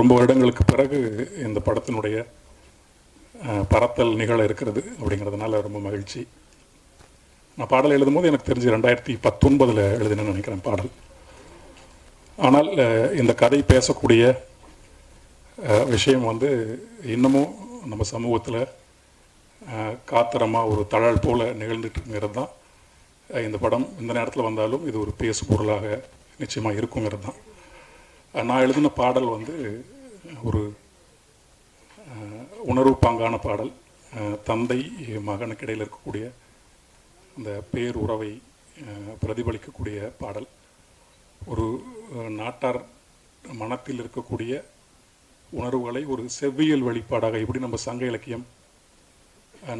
ரொம்ப வருடங்களுக்கு பிறகு இந்த படத்தினுடைய பரத்தல் நிகழ இருக்கிறது அப்படிங்கிறதுனால ரொம்ப மகிழ்ச்சி. நான் பாடல் எழுதும்போது எனக்கு தெரிஞ்சு ரெண்டாயிரத்தி பத்தொன்பதில் எழுதினேன்னு நினைக்கிறேன் பாடல். ஆனால் இந்த கதை பேசக்கூடிய விஷயம் வந்து இன்னமும் நம்ம சமூகத்தில் காத்திரமாக ஒரு தழல் போல் நிகழ்ந்துட்டுங்கிறது தான். இந்த படம் இந்த நேரத்தில் வந்தாலும் இது ஒரு பேசு பொருளாக நிச்சயமாக இருக்குங்கிறது தான். நான் எழுதின பாடல் வந்து ஒரு உணர்வு பாங்கான பாடல். தந்தை மகனுக்கு இடையில் இருக்கக்கூடிய அந்த பேருறவை உறவை பிரதிபலிக்கக்கூடிய பாடல். ஒரு நாட்டார் மனத்தில் இருக்கக்கூடிய உணர்வுகளை ஒரு செவ்வியல் வெளிப்பாடாக எப்படி நம்ம சங்க இலக்கியம்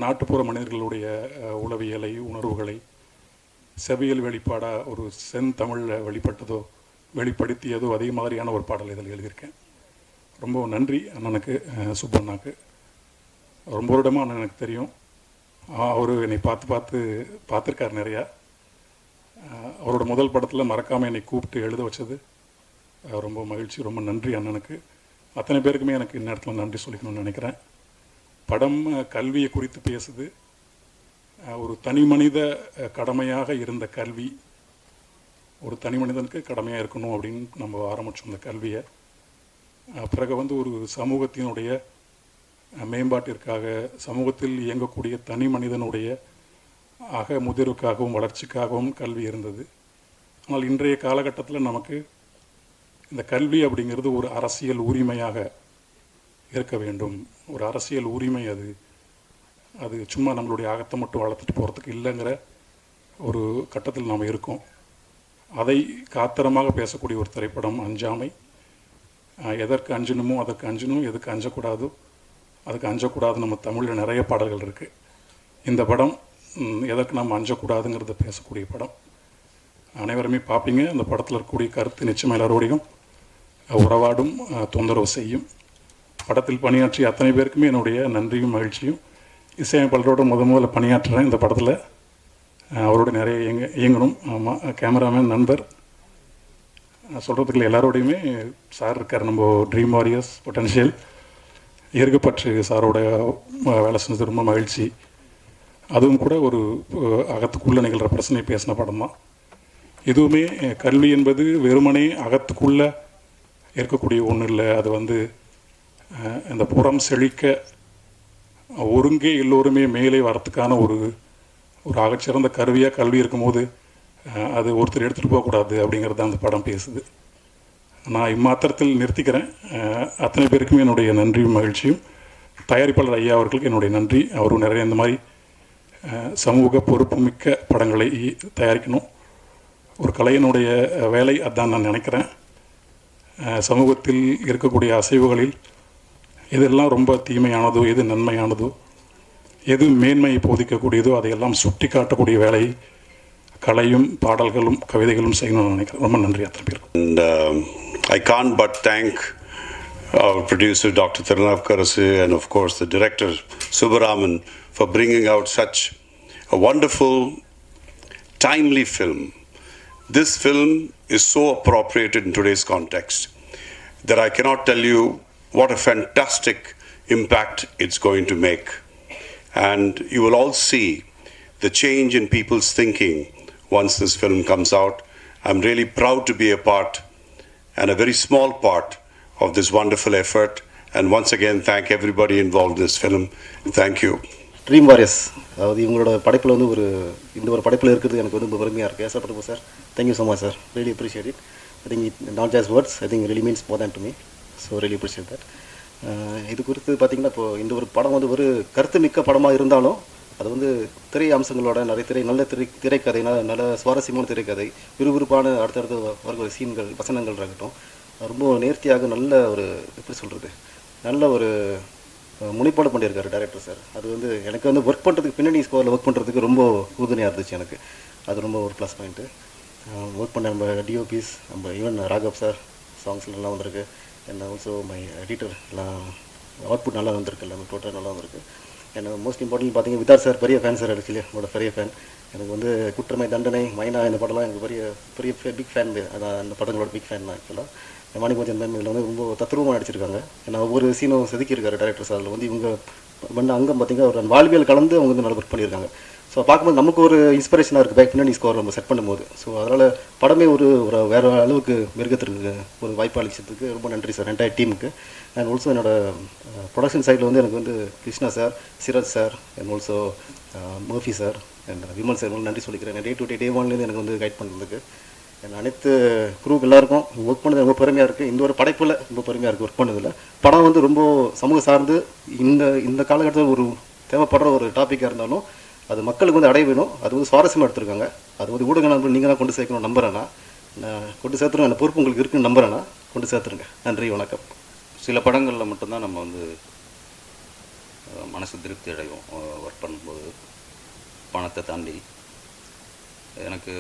நாட்டுப்புற மனிதர்களுடைய உளவியலை உணர்வுகளை செவ்வியல் வெளிப்பாடாக ஒரு செந்தமிழில் வெளிப்பட்டதோ வெளிப்படுத்தியதோ அதே மாதிரியான ஒரு பாடல் இதில் எழுதியிருக்கேன். ரொம்ப நன்றி அண்ணனுக்கு சுப்பண்ணாக்கு. ரொம்ப வருடமாக அண்ணன் எனக்கு தெரியும். அவர் என்னை பார்த்து பார்த்து பார்த்துருக்கார் நிறையா. அவரோட முதல் படத்தில் மறக்காமல் என்னை கூப்பிட்டு எழுத வச்சது. ரொம்ப மகிழ்ச்சி ரொம்ப நன்றி அண்ணனுக்கு. அத்தனை பேருக்குமே எனக்கு இந்நேரத்தில் நன்றி சொல்லிக்கணும்னு நினைக்கிறேன். படம் கல்வியை குறித்து பேசுது. ஒரு தனி மனித கடமையாக இருந்த கல்வி ஒரு தனி மனிதனுக்கு கடமையாக இருக்கணும் அப்படின்னு நம்ம ஆரம்பித்தோம் அந்த கல்வியை. பிறகு வந்து ஒரு சமூகத்தினுடைய மேம்பாட்டிற்காக சமூகத்தில் இயங்கக்கூடிய தனி மனிதனுடைய அக முதிர்வுக்காகவும் வளர்ச்சிக்காகவும் கல்வி இருந்தது. ஆனால் இன்றைய காலகட்டத்தில் நமக்கு இந்த கல்வி அப்படிங்கிறது ஒரு அரசியல் உரிமையாக இருக்க வேண்டும். ஒரு அரசியல் உரிமை அது. அது சும்மா நம்மளுடைய அகத்தை மட்டும் வளர்த்துட்டு போகிறதுக்கு இல்லைங்கிற ஒரு கட்டத்தில் நாம் இருக்கோம். அதை காத்திரமாக பேசக்கூடிய ஒரு திரைப்படம் அஞ்சாமை. எதற்கு அஞ்சணுமோ அதற்கு அஞ்சணும் எதுக்கு அஞ்சக்கூடாதோ அதுக்கு அஞ்சக்கூடாது நம்ம தமிழில் நிறைய பாடல்கள் இருக்குது இந்த படம் எதற்கு நம்ம அஞ்சக்கூடாதுங்கிறத பேசக்கூடிய படம். அனைவருமே பார்ப்பீங்க. அந்த படத்தில் இருக்கக்கூடிய கருத்து நிச்சயம் எல்லாரோடையும் உறவாடும் தொந்தரவு செய்யும். படத்தில் பணியாற்றிய அத்தனை பேருக்குமே என்னுடைய நன்றியும் மகிழ்ச்சியும். இசையமைப்பாளரோட முத முதல்ல பணியாற்றுறேன் இந்த படத்தில். அவரோட நிறைய இயங்க இயங்கணும். ஆமாம் கேமராமேன் நண்பர். சொல்கிறதுக்குள்ள எல்லாரோடையுமே சார் இருக்கார் நம்ம ட்ரீம் வாரியர்ஸ் பொட்டன்ஷியல் இறுகப்பற்று சாரோட வேலை செஞ்சது ரொம்ப மகிழ்ச்சி. அதுவும் கூட ஒரு அகத்துக்குள்ளே நிகழ்கிற பிரச்சனை பேசின படம் தான். எதுவுமே கல்வி என்பது வெறுமனே அகத்துக்குள்ளே இருக்கக்கூடிய ஒன்றும் இல்லை. அது வந்து இந்த புறம் செழிக்க ஒருங்கே எல்லோருமே மேலே வரத்துக்கான ஒரு ஒரு ஆகச்சிறந்த கருவியாக கல்வி இருக்கும்போது அது ஒருத்தர் எடுத்துகிட்டு போகக்கூடாது அப்படிங்கிறது அந்த படம் பேசுது. நான் இம்மாத்திரத்தில் நிறுத்திக்கிறேன். அத்தனை பேருக்குமே என்னுடைய நன்றியும் மகிழ்ச்சியும். தயாரிப்பாளர் ஐயா அவர்களுக்கு என்னுடைய நன்றி. அவரும் நிறைய இந்த மாதிரி சமூக பொறுப்புமிக்க படங்களை தயாரிக்கணும். ஒரு கலையினுடைய வேலை அதான் நான் நினைக்கிறேன். சமூகத்தில் இருக்கக்கூடிய அசைவுகளில் எதெல்லாம் ரொம்ப தீமையானதோ எது நன்மையானதோ எது மேன்மையை போதிக்கக்கூடியதோ அதையெல்லாம் சுட்டி காட்டக்கூடிய வேலையை கலையும் பாடல்களும் கவிதைகளும் செய்யணும்னு நினைக்கிறேன் ரொம்ப நன்றி அத்தனை பேருக்கும் And um, I can't but thank our producer, Dr. Tirunав Karasu, and of course the director, Subaraman, for bringing out such a wonderful, timely film. This film is so appropriate in today's context that I cannot tell you what a fantastic impact it's going to make. And you will all see the change in people's thinking once this film comes out. I'm really proud to be a part and a very small part of this wonderful effort. And once again, thank everybody involved in this film. Thank you. Dream warriors அதாவது இவங்களோட படைப்பில் வந்து ஒரு இந்த ஒரு படைப்பில் இருக்கிறது எனக்கு வந்து ரொம்ப பெருமையாக இருக்குது sir Prabhu sir thank you so much sir really appreciate it I think it not just words I think really means more than to me so really appreciate that இது குறித்து பார்த்தீங்கன்னா இப்போ இந்த ஒரு படம் வந்து ஒரு கருத்து மிக்க படமாக இருந்தாலும் அது வந்து திரை அம்சங்களோட நிறைய திரை நல்ல திரை திரைக்கதை நல்ல நல்ல சுவாரஸ்யமான திரைக்கதை விறுவிறுப்பான அடுத்தடுத்து வரக்கூடிய சீன்கள் வசனங்கள் இருக்கட்டும் ரொம்ப நேர்த்தியாக நல்ல ஒரு எப்படி சொல்கிறது நல்ல ஒரு முனைப்பாடு பண்ணியிருக்காரு டேரக்டர் சார் அது வந்து எனக்கு வந்து ஒர்க் பண்ணுறதுக்கு பின்னணி ஸ்கோரில் ஒர்க் பண்ணுறதுக்கு ரொம்ப உறுதுணையாக இருந்துச்சு எனக்கு. அது ரொம்ப ஒரு ப்ளஸ் பாயிண்ட்டு ஒர்க் பண்ண நம்ம டிஓபிஸ் நம்ம ஈவன் ராகவ் சார் சாங்ஸ்லாம் வந்திருக்கு. அண்ட் ஆல்சோ மை எடிட்டர் எல்லாம் அவுட்புட் நல்லா வந்திருக்கு எல்லாமே டோட்டலாக நல்லா வந்திருக்கு. அண்ட் மோஸ்ட் இம்பார்ட்டன்ட் பார்த்தீங்க விதார் சார் பெரிய ஃபேன் சார் ஆக்சுவலி என்னோட பெரிய ஃபேன் எனக்கு வந்து குற்றமை தண்டனை மைனா இந்த படம்லாம் எனக்கு பெரிய பெரிய பிக் ஃபேன் அதான் அந்த படங்களோட பிக் ஃபேன் தான் ஆக்சுவலாக மாணிக்கோஜன் மேம் இதில் வந்து ரொம்ப தத்ரூபமாக நடிச்சிருக்காங்க. ஏன்னா ஒவ்வொரு சீனும் செதுக்கியிருக்காரு டேரக்டர் சார் அதில் வந்து இவங்க பண்ண அங்கம் பார்த்தீங்கன்னா ஒரு வாழ்வியல் கலந்து அவங்க வந்து நல்லா ஒர்க் பண்ணியிருக்காங்க. ஸோ பார்க்கும்போது நமக்கு ஒரு இன்ஸ்பிரேஷனாக இருக்குது பேக் பின்னாடி ஸ்கோர் நம்ம செட் பண்ணும்போது. ஸோ அதனால் படமே ஒரு ஒரு வேறு அளவுக்கு மிருகத்திற்கு ஒரு வாய்ப்பு அளிச்சதுக்கு ரொம்ப நன்றி சார் என்டையர் டீமுக்கு அண்ட் ஆல்சோ என்னோட uh, ப்ரொடக்ஷன் சைடில் வந்து எனக்கு வந்து Krishna sir Siraj sir and also Murphy sir and Vimal sir நன்றி சொல்லிக்கிறேன். டே டு டே டே ஒன்லேருந்து எனக்கு வந்து கைட் பண்ணுறதுக்கு என் அனைத்து குரூப் எல்லாருக்கும் ஒர்க் பண்ணது ரொம்ப பெருமையாக இருக்குது இந்த ஒரு படைப்பில் ரொம்ப பெருமையாக இருக்குது ஒர்க் பண்ணதில். படம் வந்து ரொம்ப சமூக சார்ந்து இந்த இந்த காலகட்டத்தில் ஒரு தேவைப்படுற ஒரு டாப்பிக்காக இருந்தாலும் அது மக்களுக்கு வந்து அடைய வேணும். அது வந்து சுவாரஸ்யமாக எடுத்திருக்காங்க. அது வந்து ஊடக நண்பர்கள் நீங்கள் தான் கொண்டு சேர்க்கணும் நம்புறேன்னா நான் கொண்டு சேர்த்துருங்க அந்த பொறுப்பு உங்களுக்கு இருக்குன்னு நம்புறேன்னா கொண்டு சேர்த்துருங்க. நன்றி வணக்கம். சில படங்களில் மட்டும்தான் நம்ம வந்து மனசு திருப்தி அடைவோம். ஒர்க் பண்ணும்போது பணத்தை தாண்டி. எனக்கு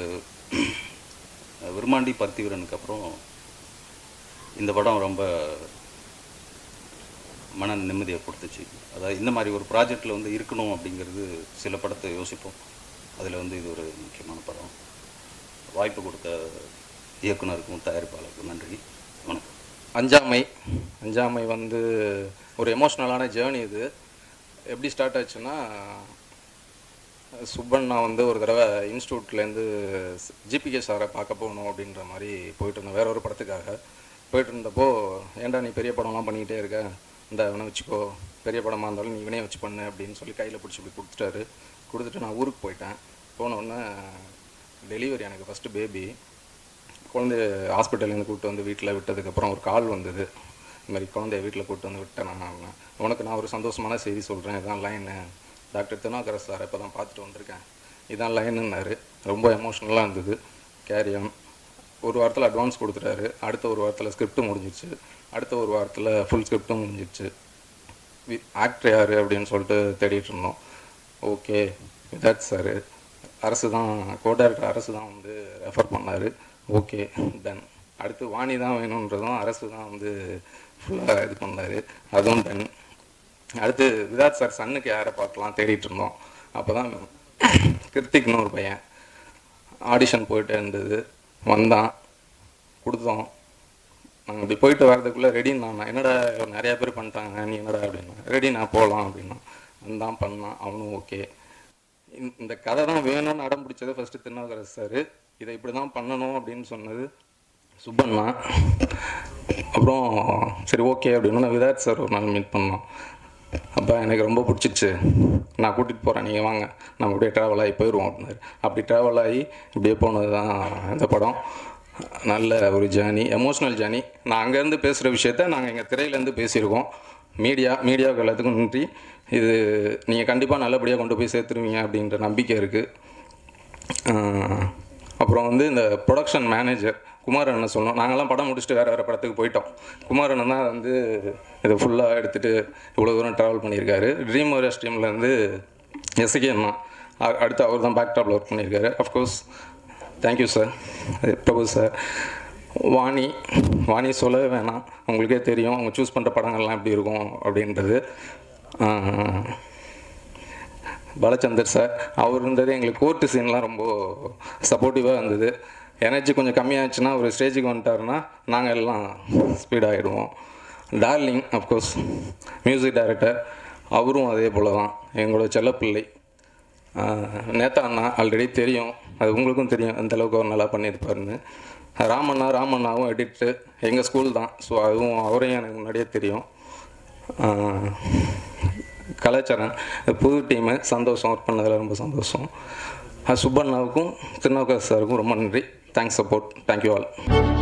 விருமாண்டி பருத்திவீரனுக்கு அப்புறம் இந்த படம் ரொம்ப மன நிம்மதியை கொடுத்துச்சு. அதாவது இந்த மாதிரி ஒரு ப்ராஜெக்டில் வந்து இருக்கணும் அப்படிங்கிறது சில படத்தை யோசிப்போம். அதில் வந்து இது ஒரு முக்கியமான படம். வாய்ப்பு கொடுத்த இயக்குனருக்கும் தயாரிப்பாளருக்கும் நன்றி. வணக்கம். அஞ்சாமை. அஞ்சாமை வந்து ஒரு எமோஷ்னலான ஜேர்னி இது. எப்படி ஸ்டார்ட் ஆச்சுன்னா சுப்பன் நான் வந்து ஒரு தடவை இன்ஸ்டியூட்லேருந்து ஜிபிகே சாரை பார்க்க போகணும் அப்படின்ற மாதிரி போயிட்டு இருந்தோம் வேற ஒரு படத்துக்காக. போயிட்டு இருந்தப்போ ஏன்டா நீ பெரிய படம்லாம் பண்ணிக்கிட்டே இருக்க? இந்த இவனை வச்சுக்கோ. பெரிய படமாக இருந்தாலும் நீ இவனே வச்சு பண்ணு அப்படின்னு சொல்லி கையில் பிடிச்சி இப்படி கொடுத்துட்டாரு. கொடுத்துட்டு நான் ஊருக்கு போயிட்டேன். போன உடனே டெலிவரி எனக்கு ஃபஸ்ட்டு பேபி குழந்தைய ஹாஸ்பிட்டல்லேருந்து கூப்பிட்டு வந்து வீட்டில் விட்டதுக்கப்புறம் ஒரு கால் வந்தது. இந்த மாதிரி குழந்தைய வீட்டில் கூப்பிட்டு வந்து விட்டேன் நான் அவனை. உனக்கு நான் ஒரு சந்தோஷமான செய்தி சொல்கிறேன் இதான் லைனு டாக்டர் திருநாகரஸ் சார் இப்போ தான் பார்த்துட்டு வந்திருக்கேன். இதான் லைனுன்னாரு. ரொம்ப எமோஷ்னலாக இருந்தது. கேரியான் ஒரு வாரத்தில் அட்வான்ஸ் கொடுத்துட்டாரு. அடுத்த ஒரு வாரத்தில் ஸ்கிரிப்டும் முடிஞ்சிருச்சு. அடுத்த ஒரு வாரத்தில் ஃபுல் ஸ்கிரிப்டும் முடிஞ்சிருச்சு. ஆக்டர் யார் அப்படின்னு சொல்லிட்டு தேடிட்டு இருந்தோம். ஓகே விதாத் சார். அரசு தான் கோ அரசு தான் வந்து ரெஃபர் பண்ணார். ஓகே தென் அடுத்து வாணி தான் வேணுன்றதும் அரசு தான் வந்து ஃபுல்லாக இது பண்ணார். அதுவும் தென் அடுத்து விதாத் சார் சன்னுக்கு யாரை பார்க்கலாம் தேடிட்டு இருந்தோம். அப்போ தான் கிருத்திக்னு ஒரு பையன் ஆடிஷன் போயிட்டே இருந்தது. வந்தான். கொடுத்தோம். நாங்கள் இப்படி போயிட்டு வரதுக்குள்ளே ரெடின்னு நான் என்னடா நிறையா பேர் பண்ணிட்டாங்க நீ என்னடா அப்படின்னா. ரெடி நான் போகலாம் அப்படின்னா. வந்தான் பண்ணான். அவனும் ஓகே இந்த கதை தான் வேணும்னு அடம் பிடிச்சது ஃபஸ்ட்டு திருநாவுக்கரசு சார் இதை இப்படி தான் பண்ணணும் அப்படின்னு சொன்னது சுப்பண்ணா அப்புறம் சரி ஓகே அப்படின்னு. விதாத் சார் ஒரு நாள் மீட் பண்ணோம். அப்போ எனக்கு ரொம்ப பிடிச்சிச்சு நான் கூட்டிகிட்டு போகிறேன் நீங்கள் வாங்க. நம்ம அப்படியே ட்ராவல் ஆகி போயிடுவோம் அப்படின்னாரு அப்படி ட்ராவல் ஆகி இப்படியே போனது தான் இந்த படம். நல்ல ஒரு ஜேர்னி எமோஷ்னல் ஜேர்னி நான் அங்கேருந்து பேசுகிற விஷயத்த நாங்கள் எங்கள் திரையிலேருந்து பேசியிருக்கோம். மீடியா மீடியாவுக்கு எல்லாத்துக்கும் நன்றி. இது நீங்கள் கண்டிப்பாக நல்லபடியாக கொண்டு போய் சேர்த்துருவீங்க அப்படின்ற நம்பிக்கை இருக்குது அப்புறம் வந்து இந்த ப்ரொடக்ஷன் மேனேஜர் குமார் அண்ணன் சொன்னோம் நாங்கள்லாம் படம் முடிச்சுட்டு வேறு வேறு படத்துக்கு போயிட்டோம். குமார் அண்ணன் தான் வந்து இதை ஃபுல்லாக எடுத்துகிட்டு இவ்வளோ தூரம் ட்ராவல் பண்ணியிருக்காரு. ட்ரீம் ஓரியஸ் டீம்லேருந்து எஸ்கே அண்ணா அடுத்து அவர் தான் பேக் டாப்பில் ஒர்க் பண்ணியிருக்காரு. Of course thank you sir Prabhu sir Vani Vani சொல்லவே வேணாம். உங்களுக்கே தெரியும் அவங்க சூஸ் பண்ணுற படங்கள்லாம் எப்படி இருக்கும் அப்படின்றது. பாலச்சந்தர் சார் அவர் இருந்தது எங்களுக்கு கோர்ட்டு சீன்லாம் ரொம்ப சப்போர்ட்டிவாக இருந்தது. எனர்ஜி கொஞ்சம் கம்மியாச்சுன்னா ஒரு ஸ்டேஜுக்கு வந்துட்டாருன்னா நாங்கள் எல்லாம் ஸ்பீடாகிடுவோம் darling of course music director அவரும் அதே போல் தான் எங்களோட செல்லப்பிள்ளை. நேத்தா அண்ணா ஆல்ரெடி தெரியும். அது உங்களுக்கும் தெரியும். அந்தளவுக்கு அவர் நல்லா பண்ணியிருப்பாருன்னு. ராமண்ணா ராமண்ணாவும் எடிட்டு எங்கள் ஸ்கூல் தான். ஸோ அதுவும் அவரையும் எனக்கு முன்னாடியே தெரியும். கலாச்சாரம் புது டீமு சந்தோஷம் ஒர்க் பண்ணதில் ரொம்ப சந்தோஷம். சுப்பண்ணாவுக்கும் திருநாவுக்கரசு சாருக்கும் ரொம்ப நன்றி. Thanks support. Thank you all.